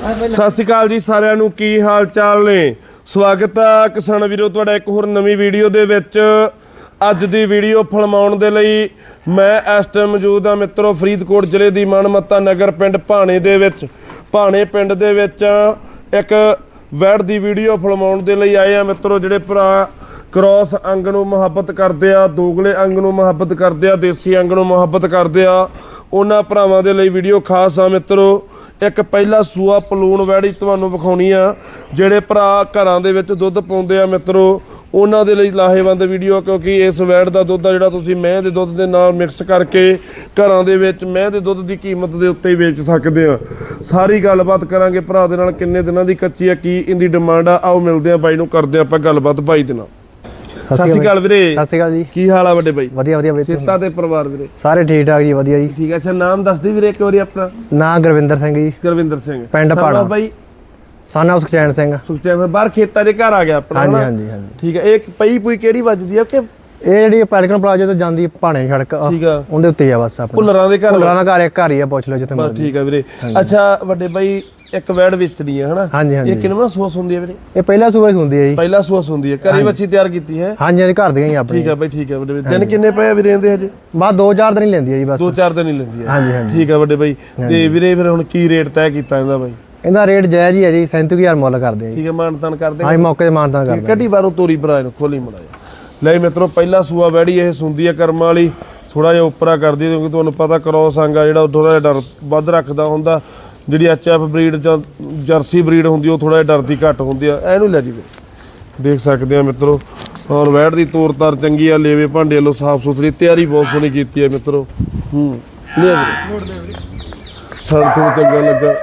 ਸਤਿ ਸ਼੍ਰੀ ਅਕਾਲ ਜੀ ਸਾਰਿਆਂ ਨੂੰ, ਕੀ ਹਾਲ ਚਾਲ ਨੇ? ਸਵਾਗਤ ਆ ਕਿਸਾਨ ਵੀਰੋ, ਤੁਹਾਡਾ ਇੱਕ ਹੋਰ ਨਵੀਂ ਵੀਡੀਓ ਦੇ ਵਿੱਚ। ਅੱਜ ਦੀ ਵੀਡੀਓ ਫਿਲਮਾਉਣ ਦੇ ਲਈ ਮੈਂ ਇਸ ਟਾਈਮ ਮੌਜੂਦ ਹਾਂ ਮਿੱਤਰੋ, ਫਰੀਦਕੋਟ ਜ਼ਿਲ੍ਹੇ ਦੀ ਮਨਮੱਤਾ ਨਗਰ ਪਿੰਡ ਭਾਣੇ ਦੇ ਵਿੱਚ। ਭਾਣੇ ਪਿੰਡ ਦੇ ਵਿੱਚ ਇੱਕ ਵੈੜ ਦੀ ਵੀਡੀਓ ਫਿਲਮਾਉਣ ਦੇ ਲਈ ਆਏ ਆ ਮਿੱਤਰੋ, ਜਿਹੜੇ ਭਰਾ ਕ੍ਰਾਸ ਅੰਗ ਨੂੰ ਮੁਹੱਬਤ ਕਰਦੇ ਆ, ਦੋਗਲੇ ਅੰਗ ਨੂੰ ਮੁਹੱਬਤ ਕਰਦੇ ਆ, ਦੇਸੀ ਅੰਗ ਨੂੰ ਮੁਹੱਬਤ ਕਰਦੇ ਆ, ਉਹਨਾਂ ਭਰਾਵਾਂ ਦੇ ਲਈ ਵੀਡੀਓ ਖਾਸ ਆ ਮਿੱਤਰੋ। ਇੱਕ ਪਹਿਲਾ ਸੂਆ ਪਲੂਣ ਵੈੜੀ ਤੁਹਾਨੂੰ ਵਿਖਾਉਣੀ ਆ, ਜਿਹੜੇ ਭਰਾ ਘਰਾਂ ਦੇ ਵਿੱਚ ਦੁੱਧ ਪਾਉਂਦੇ ਆ ਮਿੱਤਰੋ, ਉਹਨਾਂ ਦੇ ਲਈ ਲਾਹੇਵੰਦ ਵੀਡੀਓ ਕਿਉਂਕਿ ਇਸ ਵੈੜ ਦਾ ਦੁੱਧ ਆ ਜਿਹੜਾ ਤੁਸੀਂ ਮਹਿ ਦੇ ਦੁੱਧ ਦੇ ਨਾਲ ਮਿਕਸ ਕਰਕੇ ਘਰਾਂ ਦੇ ਵਿੱਚ ਮਹਿ ਦੇ ਦੁੱਧ ਦੀ ਕੀਮਤ ਦੇ ਉੱਤੇ ਵੇਚ ਸਕਦੇ ਆ। ਸਾਰੀ ਗੱਲਬਾਤ ਕਰਾਂਗੇ ਭਰਾ ਦੇ ਨਾਲ ਕਿੰਨੇ ਦਿਨਾਂ ਦੀ ਕੱਚੀ ਆ, ਕੀ ਇਹਦੀ ਡਿਮਾਂਡ ਆ, ਆਓ ਮਿਲਦੇ ਆ ਬਾਈ ਨੂੰ ਕਰਦੇ ਆ ਆਪਾਂ ਗੱਲਬਾਤ ਬਾਈ ਦੇ ਨਾਲ। ਸਤਿ ਸ਼੍ਰੀ ਅਕਾਲ ਵੀਰੇ। ਸਤਿ ਸ਼੍ਰੀ ਅਕਾਲ ਜੀ। ਕੀ ਹਾਲ ਆ ਵੱਡੇ ਬਾਈ? ਵਧੀਆ ਵਧੀਆ ਵੀਰੇ ਸਿਹਤਾਂ ਤੇ ਪਰਿਵਾਰ ਵੀਰੇ? ਸਾਰੇ ਠੀਕ ਠਾਕ ਜੀ ਵਧੀਆ ਜੀ। ਠੀਕ ਆ ਅੱਛਾ ਨਾਮ ਦੱਸ ਦੇ ਵੀਰੇ ਇੱਕ ਵਾਰੀ ਆਪਣਾ। ਨਾਂ ਗੁਰਵਿੰਦਰ ਸਿੰਘ ਜੀ। ਗੁਰਵਿੰਦਰ ਸਿੰਘ। ਪਿੰਡ ਭਾਣਾ। ਬਾਈ? ਸਨ ਸੁਖਚੈਨ ਸਿੰਘ। ਸੁਖਚੈਨ ਬਾਹਰ ਖੇਤਾਂ ਦੇ ਘਰ ਆ ਗਿਆ ਆਪਣਾ ਹਾਂਜੀ? ਹਾਂਜੀ ਹਾਂਜੀ। ਠੀਕ ਹੈ ਇਹ ਪਈ ਪੂਈ ਕਿਹੜੀ ਵੱਜਦੀ ਆ ਕਿ ਇਹ ਜਿਹੜੀ ਪੈਲਕਨ ਪਲਾਜ਼ਾ ਤੋਂ ਜਾਂਦੀ ਭਾਣੇ ਸੜਕ ਉਹਦੇ ਉੱਤੇ ਹੀ ਆ ਬਸ ਆਪਣਾ। ਭੁੱਲਰਾਂ ਦੇ ਘਰ? ਭੁੱਲਰਾਂ ਦਾ ਘਰ ਇੱਕ ਘਰ ਹੀ ਆ ਪੁੱਛ ਲਓ ਜਿੱਥੇ ਮਰਜ਼ੀ। ਠੀਕ ਆ ਵੀਰੇ। ਅੱਛਾ ਵੱਡੇ ਬਾਈ ਇੱਕ ਵੈੜ ਵੇਚਣੀ ਆ ਹਨਾ? ਹਾਂਜੀ ਹਾਂਜੀ। ਇਹ ਕਿੰਨਾ ਸੂਸ ਹੁੰਦੀ ਆ ਵੀਰੇ? ਇਹ ਪਹਿਲਾ ਹੀ ਹੁੰਦੀ ਹੈ ਜੀ। ਪਹਿਲਾ ਸੂਸ ਹੁੰਦੀ ਆ ਘਰੇ ਬੱਚੀ ਤਿਆਰ ਕੀਤੀ ਹੈ? ਹਾਂਜੀ ਹਾਂਜੀ ਘਰ ਦੀਆਂ ਹੀ ਆਪਣੀ ਠੀਕ ਆ ਬਾਈ ਠੀਕ ਆ ਵੱਡੇ ਬਾਈ ਦਿਨ ਕਿੰਨੇ ਪਏ ਆ ਵੀਰੇ ਇਹਦੇ ਹਜੇ? ਦੋ ਚਾਰ ਦਿਨ ਹੀ ਲੈਂਦੀ ਹੈ ਜੀ ਬਸ। ਦੋ ਚਾਰ ਦਿਨ ਹੀ ਲੈਂਦੀ ਹਾਂਜੀ ਹਾਂਜੀ। ਠੀਕ ਆ ਵੱਡੇ ਬਾਈ। ਤੇ ਵੀਰੇ ਫਿਰ ਹੁਣ ਕੀ ਰੇਟ ਤੈਅ ਕੀਤਾ ਇਹਦਾ ਬਾਈ? ਇਹਦਾ ਰੇਟ ਜਾਇਜ਼ ਹੀ ਹੈ ਜੀ 37000 ਮੁੱਲ ਕਰਦੇ ਆ ਜੀ। ਠੀਕ ਹੈ ਮਾਨਤਾਨ ਕਰਦੇ ਹਾਂਜੀ ਮੌਕੇ ਤੇ ਮਾਨਤਾ ਕਰਦੇ ਕੱਢੀ ਬਾਰੋਂ ਤੋਰੀ ਭਰਾ ਇਹਨੂੰ? ਖੋਲੀ ਮੜਾਇਆ ਲੈ ਮਿੱਤਰੋ ਪਹਿਲਾ ਸੂਆ ਵੈੜੀ ਇਹ ਸੁੰਦੀ ਆ ਕਰਮਾਂ ਵਾਲੀ। ਥੋੜਾ ਜਿਹਾ ਉੱਪਰਾ ਕਰਦੀ ਹੈ ਕਿਉਂਕਿ ਤੁਹਾਨੂੰ ਪਤਾ ਕਰੋਸ ਅੰਗਾ ਜਿਹੜਾ ਉਹ ਥੋੜਾ ਜਿਹਾ ਡਰ ਵੱਧ ਰੱਖਦਾ ਹੁੰਦਾ। ਜਿਹੜੀ ਐਚਐਫ ਬਰੀਡ ਜਾਂ ਜਰਸੀ ਬਰੀਡ ਹੁੰਦੀ, ਉਹ ਥੋੜਾ ਜਿਹਾ ਡਰਦੀ ਘੱਟ ਹੁੰਦੀ ਆ। ਇਹਨੂੰ ਲੈ ਜੀ ਦੇਖ ਸਕਦੇ ਆ ਮਿੱਤਰੋ ਔਰ ਵੈੜ ਦੀ ਤੋਰ ਤਾਰ ਚੰਗੀ ਆ, ਲੇਵੇ ਭਾਂਡੇ ਵੱਲੋਂ ਸਾਫ਼ ਸੁਥਰੀ, ਤਿਆਰੀ ਬਹੁਤ ਸੋਹਣੀ ਕੀਤੀ ਹੈ ਮਿੱਤਰੋ। ਹੂੰ, ਲੈ ਵੀਰੇ ਥਣ ਥਣ ਚੰਗਾ ਲੱਗਾ।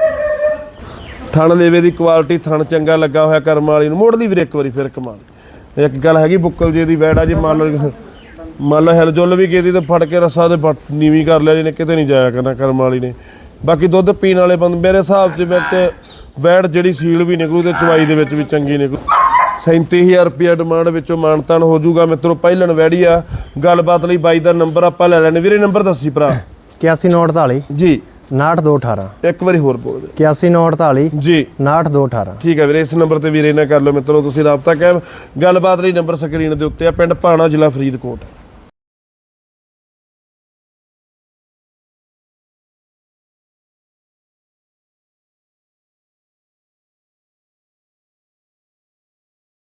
ਥਣ ਲੇਵੇ ਦੀ ਕੁਆਲਿਟੀ ਥਣ ਚੰਗਾ ਲੱਗਾ ਹੋਇਆ ਕਰਮ ਵਾਲੀ ਨੂੰ। ਮੋੜਦੀ ਵੀਰੇ ਇੱਕ ਵਾਰੀ ਫਿਰ ਕਮਾਲ। ਇੱਕ ਗੱਲ ਹੈਗੀ ਬੁੱਕਲ ਜੇ ਦੀ ਵੈੜ ਆ ਜੇ, ਮੰਨ ਲਓ ਮੰਨ ਲਓ ਹਿਲਜੁਲ ਵੀ ਕੀਤੀ ਤੇ ਫੜ ਕੇ ਰੱਸਾ ਤੇ ਨੀਵੀਂ ਕਰ ਲਿਆ ਜਿਹਨੇ ਕਿਤੇ ਨਹੀਂ ਜਾਇਆ ਕਰਨਾ ਕਰਮ ਵਾਲੀ ਨੇ। ਬਾਕੀ ਦੁੱਧ ਪੀਣ ਵਾਲੇ ਬੰਦੇ ਮੇਰੇ ਹਿਸਾਬ 'ਚ ਵਿੱਚ ਵੈੜ ਜਿਹੜੀ ਸੀਲ ਵੀ ਨਿਕਲੂ ਤੇ ਚਵਾਈ ਦੇ ਵਿੱਚ ਵੀ ਚੰਗੀ ਨਿਕਲੂ। 37000 ਰੁਪਿਆ ਡਿਮਾਂਡ ਵਿੱਚੋਂ ਮਾਨਤਾਨ ਹੋ ਜਾਊਗਾ। ਮਿੱਤਰੋ ਪਹਿਲਣ ਵੈੜੀ ਆ। ਗੱਲਬਾਤ ਲਈ ਬਾਈ ਦਾ ਨੰਬਰ ਆਪਾਂ ਲੈ ਲੈਣੇ। ਵੀਰੇ ਨੰਬਰ ਦੱਸੀ ਭਰਾ। 8148 ਜੀ। 69218 ਇੱਕ ਵਾਰੀ ਹੋਰ ਬੋਲ ਦੇ। 8148 ਜੀ। 69218 ਠੀਕ ਹੈ ਵੀਰੇ ਇਸ ਨੰਬਰ ਤੇ ਵੀਰੇ ਨਾਲ ਕਰ ਲਓ ਮਿੱਤਰੋ ਤੁਸੀਂ ਰਾਬਤਾ ਕਾਇਮ। ਗੱਲਬਾਤ ਲਈ ਨੰਬਰ ਸਕਰੀਨ ਦੇ ਉੱਤੇ ਆ। ਪਿੰਡ ਭਾਣਾ ਜ਼ਿਲ੍ਹਾ ਫਰੀਦਕੋਟ।